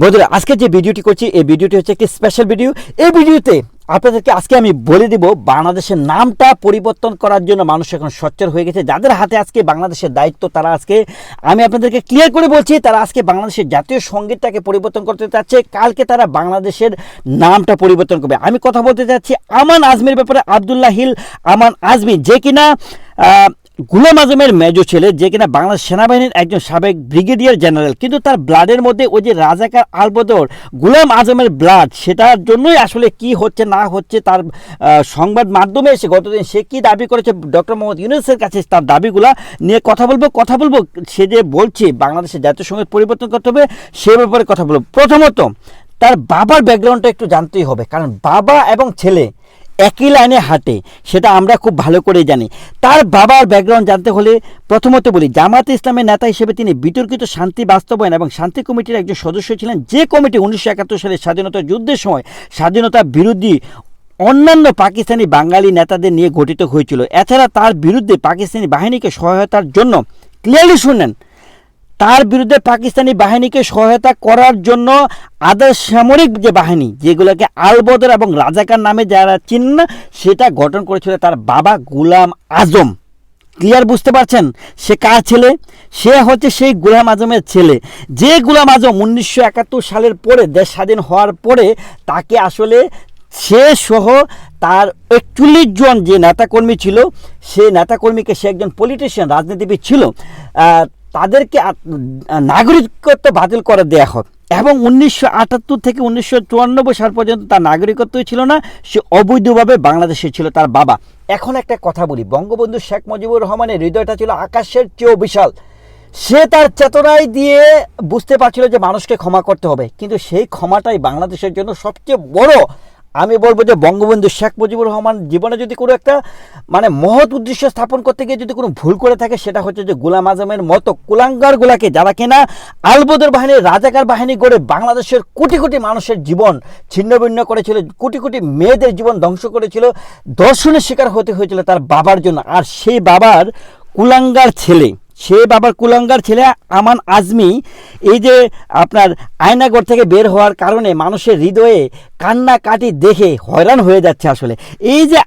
বন্ধুরা, আজকে যে ভিডিওটি করছি, এই ভিডিওটি হচ্ছে একটি স্পেশাল ভিডিও এই ভিডিওতে আপনাদেরকে আজকে আমি বলে দিব, বাংলাদেশের নামটা পরিবর্তন করার জন্য মানুষ এখন সচ্চর হয়ে গেছে। যাদের হাতে আজকে বাংলাদেশের দায়িত্ব, তারা আজকে, আমি আপনাদেরকে ক্লিয়ার করে বলছি, তারা আজকে বাংলাদেশের জাতীয় সঙ্গীতটাকে পরিবর্তন করতে চাচ্ছে। কালকে তারা বাংলাদেশের নামটা পরিবর্তন করবে। আমি কথা বলতে চাচ্ছি আমান আজমির ব্যাপারে, আবদুল্লাহ হিল, আমান আজমি। যে কিনা গুলাম আজমের মেজো ছেলে, যে কিনা বাংলাদেশ সেনাবাহিনীর একজন সাবেক ব্রিগেডিয়ার জেনারেল, কিন্তু তার ব্লাডের মধ্যে ওই যে রাজাকার আলবদর, গুলাম আজমের ব্লাড সেটার জন্যই আসলে কি হচ্ছে, না হচ্ছে তার সংবাদ মাধ্যমে এসে গতদিন সে কি দাবি করেছে, ডক্টর মোহাম্মদ ইউনুসের কাছে তার দাবিগুলা নিয়ে কথা বলব কথা বলব, সে যে বলছে বাংলাদেশের জাতীয় পরিবর্তন করতে হবে, সে ব্যাপারে কথা বলব। প্রথমত, তার বাবার ব্যাকগ্রাউন্ডটা একটু জানতেই হবে, কারণ বাবা এবং ছেলে একই লাইনে হাঁটে, সেটা আমরা খুব ভালো করে জানি। তার বাবার ব্যাকগ্রাউন্ড জানতে হলে প্রথমত বলি জামাত ইসলামের নেতা হিসেবে তিনি বিতর্কিত শান্তি বাস্তবায়ন এবং শান্তি কমিটির একজন সদস্য ছিলেন। যে কমিটি উনিশশো একাত্তর সালে স্বাধীনতা যুদ্ধের সময় স্বাধীনতা বিরোধী অন্যান্য পাকিস্তানি বাঙালি নেতাদের নিয়ে গঠিত হয়েছিল। এছাড়া তার বিরুদ্ধে পাকিস্তানি বাহিনীকে সহায়তার জন্য ক্লিয়ারলি শুনেন। তার বিরুদ্ধে পাকিস্তানি বাহিনীকে সহায়তা করার জন্য আদার সামরিক যে বাহিনী, যেগুলোকে আলবদর এবং রাজাকার নামে যারা চিনেন না সেটা গঠন করেছিল তার বাবা গুলাম আজম। ক্লিয়ার বুঝতে পারছেন? সে কার ছেলে? সে হচ্ছে সেই গুলাম আজমের ছেলে। যে গুলাম আজম উনিশশো একাত্তর সালের পরে দেশ স্বাধীন হওয়ার পরে তাকে আসলে সে সহ তার একচল্লিশ জন যে নেতাকর্মী ছিল সেই নেতাকর্মীকে সে একজন পলিটিশিয়ান রাজনীতিবিদ ছিল তাদেরকে নাগরিকত্ব বাতিল করে দেয়া হোক। এবং উনিশশো আটাত্তর থেকে উনিশশো চুয়ান্নব্বই সাল পর্যন্ত তার নাগরিকত্বই ছিল না, সে অবৈধভাবে বাংলাদেশে ছিল তার বাবা। এখন একটা কথা বলি, বঙ্গবন্ধু শেখ মুজিবুর রহমানের হৃদয়টা ছিল আকাশের চেয়েও বিশাল। সে তার চেতনায় দিয়ে বুঝতে পারছিল যে মানুষকে ক্ষমা করতে হবে। কিন্তু সেই ক্ষমাটাই বাংলাদেশের জন্য সবচেয়ে বড় আমি বলব যে বঙ্গবন্ধু শেখ মুজিবুর রহমান জীবনে যদি কোনো একটা মানে মহৎ উদ্দেশ্য স্থাপন করতে গিয়ে যদি কোনো ভুল করে থাকে, সেটা হচ্ছে যে গুলাম আজমের মতো কুলাঙ্গারগুলাকে যারা কিনা আলবদর বাহিনীর রাজাকার বাহিনী গড়ে বাংলাদেশের কোটি কোটি মানুষের জীবন ছিন্নভিন্ন করেছিল, কোটি কোটি মেয়েদের জীবন ধ্বংস করেছিল, দর্শনের শিকার হতে হয়েছিল তার বাবার জন্য। আর সেই বাবার কুলাঙ্গার ছেলে সে বাবার কুলাঙ্গার ছেলে আমান আজমি, এই যে আপনার আয়নাগর থেকে বের হওয়ার কারণে মানুষের হৃদয়ে কান্নাকাটি দেখে হয়রান হয়ে যাচ্ছে আসলে। এই যে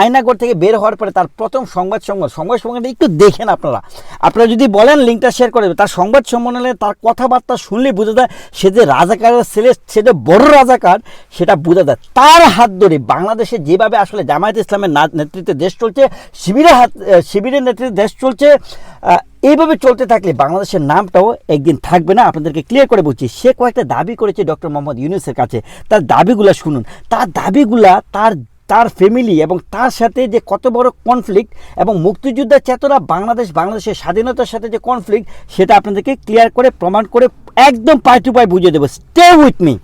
আয়নাগর থেকে বের হওয়ার পরে তার প্রথম সংবাদ সম্মেলন, সংবাদ সম্মেলনটা একটু দেখেন আপনারা। আপনারা যদি বলেন লিঙ্কটা শেয়ার করে, তার সংবাদ সম্মেলনে তার কথাবার্তা শুনলে বোঝা যায় সে যে রাজাকারের ছেলে, সে যে বড় রাজাকার, সেটা বোঝা যায়। তার হাত ধরে বাংলাদেশে যেভাবে আসলে জামায়াত ইসলামের নেতৃত্বে দেশ চলছে, শিবিরের হাত, শিবিরের নেতৃত্বে দেশ চলছে এইভাবে চলতে থাকলে বাংলাদেশের নামটাও একদিন থাকবে না। আপনাদেরকে ক্লিয়ার করে বলছি, সে কয়েকটা দাবি করেছে ডক্টর মোহাম্মদ ইউনুসের কাছে। তার দাবিগুলা শুনুন। তার দাবিগুলা তার তার ফ্যামিলি এবং তার সাথে যে কত বড় কনফ্লিক্ট এবং মুক্তিযুদ্ধের চেতনা বাংলাদেশ, বাংলাদেশের স্বাধীনতার সাথে যে কনফ্লিক্ট সেটা আপনাদেরকে ক্লিয়ার করে, প্রমাণ করে একদম পাই টু পাই বুঝিয়ে দেবো। স্টে উইথ মি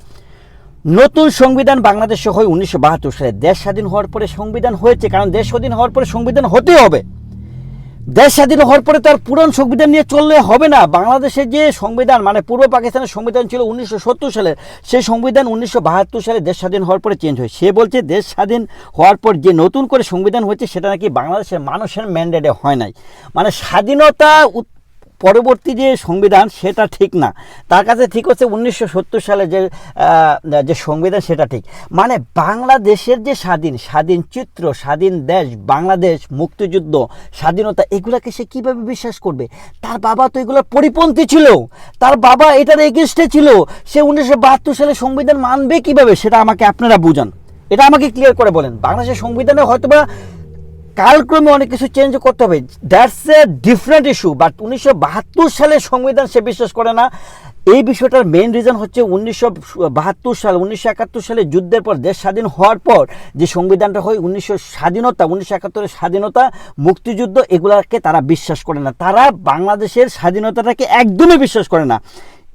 নতুন সংবিধান বাংলাদেশে হয় উনিশশো বাহাত্তর সালে। দেশ স্বাধীন হওয়ার পরে সংবিধান হয়েছে, কারণ দেশ স্বাধীন হওয়ার পরে সংবিধান হতেই হবে। দেশ স্বাধীন হওয়ার পরে তার পুরন সংবিধান নিয়ে চললে হবে না। বাংলাদেশের যে সংবিধান মানে পূর্ব পাকিস্তানের সংবিধান ছিল উনিশশো সত্তর সালে, সেই সংবিধান উনিশশো বাহাত্তর সালে দেশ স্বাধীন হওয়ার পরে চেঞ্জ হয়। সে বলছে দেশ স্বাধীন হওয়ার পর যে নতুন করে সংবিধান হয়েছে, সেটা নাকি বাংলাদেশের মানুষের ম্যান্ডেটে হয় নাই। মানে স্বাধীনতা পরবর্তী যে সংবিধান, সেটা ঠিক না। তার কাছে ঠিক হচ্ছে উনিশশো সত্তর সালে যে যে সংবিধান, সেটা ঠিক। মানে বাংলাদেশের যে স্বাধীন স্বাধীন চিত্র, স্বাধীন দেশ, বাংলাদেশ, মুক্তিযুদ্ধ, স্বাধীনতা, এগুলাকে সে কীভাবে বিশ্বাস করবে? তার বাবা তো এগুলোর পরিপন্থী ছিল। তার বাবা এটার এগেনস্টে ছিল। সে উনিশশো বাহাত্তর সালে সংবিধান মানবে কীভাবে, সেটা আমাকে আপনারা বুঝান। এটা আমাকে ক্লিয়ার করে বলেন। বাংলাদেশের সংবিধানে হয়তোবা কালক্রমে অনেক কিছু চেঞ্জ করতে হবে। That's a different issue but উনিশশো সালের সংবিধান সে বিশ্বাস করে না। এই বিষয়টার মেইন রিজন হচ্ছে উনিশশো বাহাত্তর সাল, উনিশশো একাত্তর সালে যুদ্ধের পর, দেশ স্বাধীন হওয়ার পর যে সংবিধানটা হয়, উনিশশো স্বাধীনতা, উনিশশো একাত্তরের স্বাধীনতা, মুক্তিযুদ্ধ এগুলাকে তারা বিশ্বাস করে না। তারা বাংলাদেশের স্বাধীনতাটাকে একদমই বিশ্বাস করে না।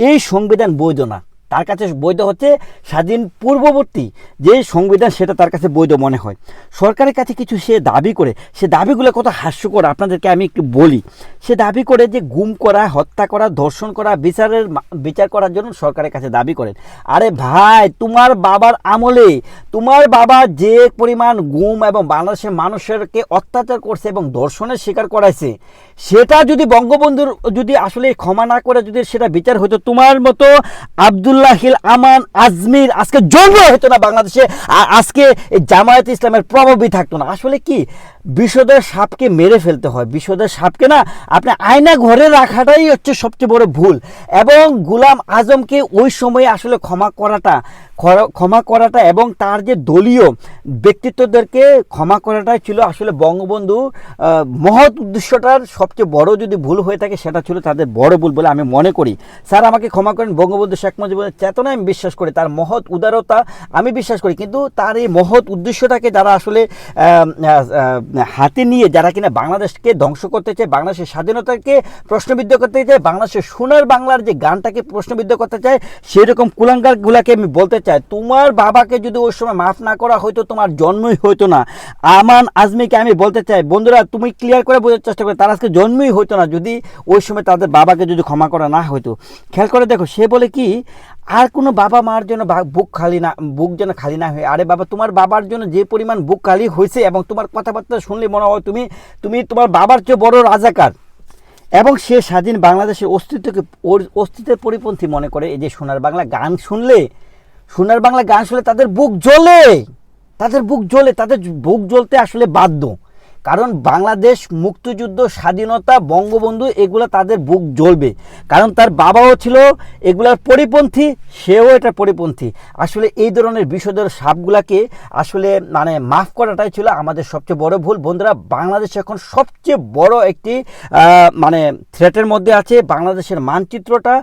এই সংবিধান বৈধ না। তার কাছে বৈধ হচ্ছে স্বাধীন পূর্ববর্তী যে সংবিধান সেটা তার কাছে বৈধ মনে হয়। সরকারের কাছে কিছু সে দাবি করে, সে দাবিগুলো কত হাস্যকর আপনাদেরকে আমি একটু বলি। সে দাবি করে যে গুম করা, হত্যা করা, ধর্ষণ করা, বিচারের বিচার করার জন্য সরকারের কাছে দাবি করেন। আরে ভাই, তোমার বাবার আমলে, তোমার বাবা যে পরিমাণ গুম এবং বাংলাদেশের মানুষেরকে অত্যাচার করছে এবং ধর্ষণের শিকার করাইছে, সেটা যদি বঙ্গবন্ধুর যদি আসলে ক্ষমা না করে যদি সেটা বিচার হতো তোমার মতো আব্দুল আবদুল্লাহিল আমান আজমির। আজকে জন্ম হতো না বাংলাদেশে, আর আজকে জামায়াত ইসলামের প্রভাবই থাকতো না। আসলে কি? বিষদের সাপকে মেরে ফেলতে হয়। বিষদের সাপকে না আপনি আয়না ঘরে রাখাটাই হচ্ছে সবচেয়ে বড় ভুল। এবং গুলাম আজমকে ওই সময়ে আসলে ক্ষমা করাটা ক্ষমা করাটা এবং তার যে দলীয় ব্যক্তিত্বদেরকে ক্ষমা করাটাই ছিল আসলে বঙ্গবন্ধু মহৎ উদ্দেশ্যটার সবচেয়ে বড় যদি ভুল হয়ে থাকে, সেটা ছিল তাদের বড় ভুল বলে আমি মনে করি। স্যার, আমাকে ক্ষমা করেন বঙ্গবন্ধু শেখ মুজিবুরের চেতনায় আমি বিশ্বাস করি, তার মহৎ উদারতা আমি বিশ্বাস করি। কিন্তু তার এই মহৎ উদ্দেশ্যটাকে যারা আসলে হাতে নিয়ে যারা কিনা বাংলাদেশকে ধ্বংস করতে চায়, বাংলাদেশের স্বাধীনতাকে প্রশ্নবিদ্ধ করতে চায়, বাংলাদেশের সোনার বাংলার যে গানটাকে প্রশ্নবিদ্ধ করতে চায়, সেরকম কুলাঙ্গারগুলাকে আমি বলতে চাই। তোমার বাবাকে যদি ওই সময় মাফ না করা হয়তো তোমার জন্মই হইতো না। আমান আজমিকে আমি বলতে চাই, বন্ধুরা, তুমি ক্লিয়ার করে বোঝার চেষ্টা করে তার আজকে জন্মই হইতো না যদি ওই সময় তাদের বাবাকে যদি ক্ষমা করা না হইতো। খেয়াল করে দেখো, সে বলে কি আর কোনো বাবা মার জন্য বুক খালি না, বুক যেন খালি না হয়, আরে বাবা, তোমার বাবার জন্য যে পরিমাণ বুক খালি হয়েছে এবং তোমার কথাবার্তা শুনলে মনে হয় তুমি তুমি তোমার বাবার চেয়ে বড় রাজাকার। এবং সে স্বাধীন বাংলাদেশের অস্তিত্বকে, ওর অস্তিত্বের পরিপন্থী মনে করে, এই যে সোনার বাংলা গান শুনলে, সোনার বাংলা গান শুনলে তাদের বুক জ্বলে, তাদের বুক জ্বলে, তাদের বুক জ্বলতে আসলে বাধ্য। কারণ বাংলাদেশ মুক্তিযুদ্ধ, স্বাধীনতা, বঙ্গবন্ধু এগুলো তাদের বুক জ্বলবে। কারণ তার বাবাও ছিল এগুলার পরিপন্থী, সেও এটা পরিপন্থী। আসলে এই ধরনের বিষয়দের সাপগুলাকে আসলে মানে মাফ করাটাই ছিল আমাদের সবচেয়ে বড় ভুল। বন্ধুরা, বাংলাদেশ এখন সবচেয়ে বড় একটি মানে থ্রেটের মধ্যে আছে বাংলাদেশের মানচিত্রটা,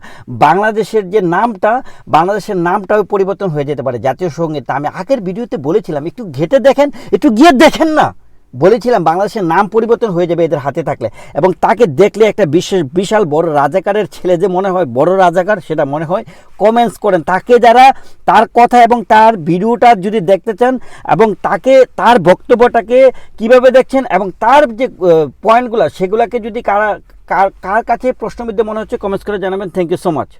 বাংলাদেশের যে নামটা, বাংলাদেশের নামটাও পরিবর্তন হয়ে যেতে পারে জাতীয় সংগীত। আমি আগের ভিডিওতে বলেছিলাম, একটু ঘেটে দেখেন, একটু গিয়ে দেখেন না। বলেছিলাম বাংলাদেশের নাম পরিবর্তন হয়ে যাবে এদের হাতে থাকলে। এবং তাকে দেখলে একটা বিশেষ, বিশাল বড় রাজাকারের ছেলে যে মনে হয় বড় রাজাকার, সেটা মনে হয় কমেন্টস করেন। তাকে যারা তার কথা এবং তার ভিডিওটা যদি দেখতে চান এবং তাকে, তার বক্তব্যটাকে কীভাবে দেখছেন এবং তার যে পয়েন্টগুলো সেগুলোকে যদি কারা, কার কার কাছে প্রশ্নবিদ্ধ মনে হচ্ছে কমেন্টস করে জানাবেন। Thank you so much